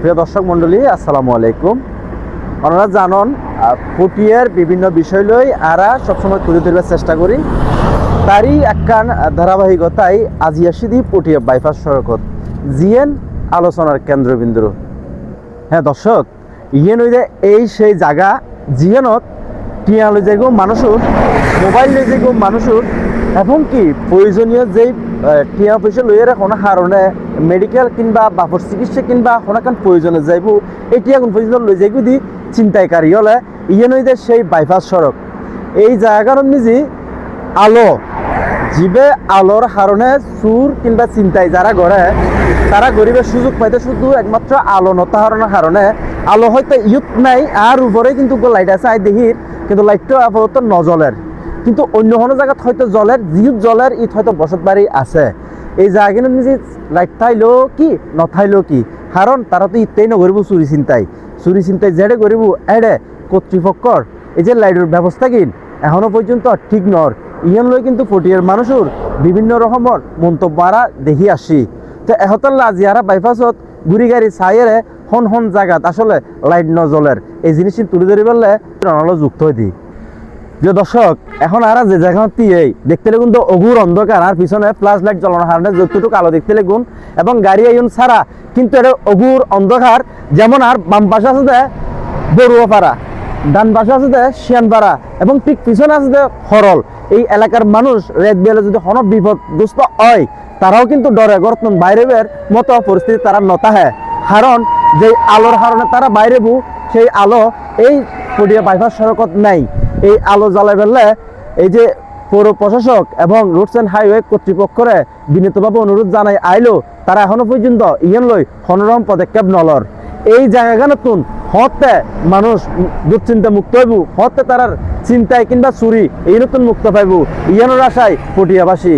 প্রিয় দর্শক মণ্ডলী আসসালামু আলাইকুম। আপনারা জানন আহ, পটিয়ার বিভিন্ন বিষয় লই আরা সবসময় তুলে ধরবার চেষ্টা করি। তারই একখান ধারাবাহিকতায় আজি আসিদি পটিয়া বাইপাস সড়কত। জিএন আলোচনার কেন্দ্রবিন্দু। হ্যাঁ দর্শক ইয়েন হইলে এই সেই জায়গা জিএনত টিয়া লই যাইগো মানুষের মোবাইল যাইগো মানুষের এবং কি প্রয়োজনীয় যেই টিয়া পয়সা লইয়ে কোনো কারণে মেডিকেল কিংবা বাপর চিকিৎসা কিংবা কোনোখান প্রয়োজনে যাইব, এই টিয়া কোন পর্যন্ত লই যাইগো দি চিন্তাইকারী হলে ইয়েন হইলে সেই বাইপাস সড়ক এই জায়গার নিজে আলো জীবে আলোর কারণে চুর কিংবা চিন্তায় যারা গড়ে তারা গরিবের সুযোগ পাইতে শুধু একমাত্র আলো নতাহরণের কারণে আলো হয়তো ইউত নাই আর উপরে কিন্তু লাইট আছে আই দেহির কিন্তু লাইটটা আপাতত নজলের কিন্তু অন্য কোনো জায়গাত হয়তো জলের যিউত জলের ইত হয়তো বসত বাড়ি আছে। এই জায়গাটা নিজে লাইট থাইলেও কি নথাইলেও কি? কারণ তারা তো ইতেই নগরিব চুরি চিন্তাই চুরি চিন্তাই যেড়ে গরিব এড়ে কর্তৃপক্ষর এই যে লাইটের ব্যবস্থা কিন এখনও পর্যন্ত ঠিক নর ইয়ন লই কিন্তু পটিয়ার মানুষের বিভিন্ন রকমের মন্তব্য আরা দেখি আসি তো এহতাল্লা জিয়ারা বাইপাসত গুড়ি গাড়ি চাইয়েরে হন হন জায়গাত আসলে লাইট নজলের এই জিনিস তুলে ধরি বললে যুক্ত হয়ে দিই যে দর্শক, এখন আর যে জায়গা এই দেখতে লাগুন তো অঘুর অন্ধকার, আর পিছনে ফ্লাশ লাইট জ্বালানোর কারণে যতটুকু আলো দেখতে লাগুন, এবং গাড়ি আইন ছাড়া কিন্তু এটা অঘুর অন্ধকার, যেমন আর বাম পাশে আছে যে বড়ুয়াপাড়া, ডান পাশে আছে যে শিয়ানপাড়া, এবং ঠিক পিছনে আছে যে হরল। এই এলাকার মানুষ রেড বেলে যদি হন বিপদগ্রস্ত হয়, তারাও কিন্তু ডরে, গরতন বাইরে বের মতো পরিস্থিতি তারা নতাহে। কারণ যে আলোর কারণে তারা বাইরে বু সেই আলো এই পটিয়া বাইপাস সড়কত নাই। এই আলো জ্বালাই ফেললে এই যে পৌর প্রশাসক এবং রোডস অ্যান্ড হাইওয়ে কর্তৃপক্ষরে বিনীতভাবে অনুরোধ জানাই আইলো, তারা এখনও পর্যন্ত ইয়েন লই হনরম পদক্ষেপ নলর। এই জায়গা নতুন হতে মানুষ দুশ্চিন্তা মুক্ত হইব, হতে তারার চিন্তায় কিংবা চুরি এই নতুন মুক্ত পাইব ইয়ানোর আশায় পটিয়াবাসী।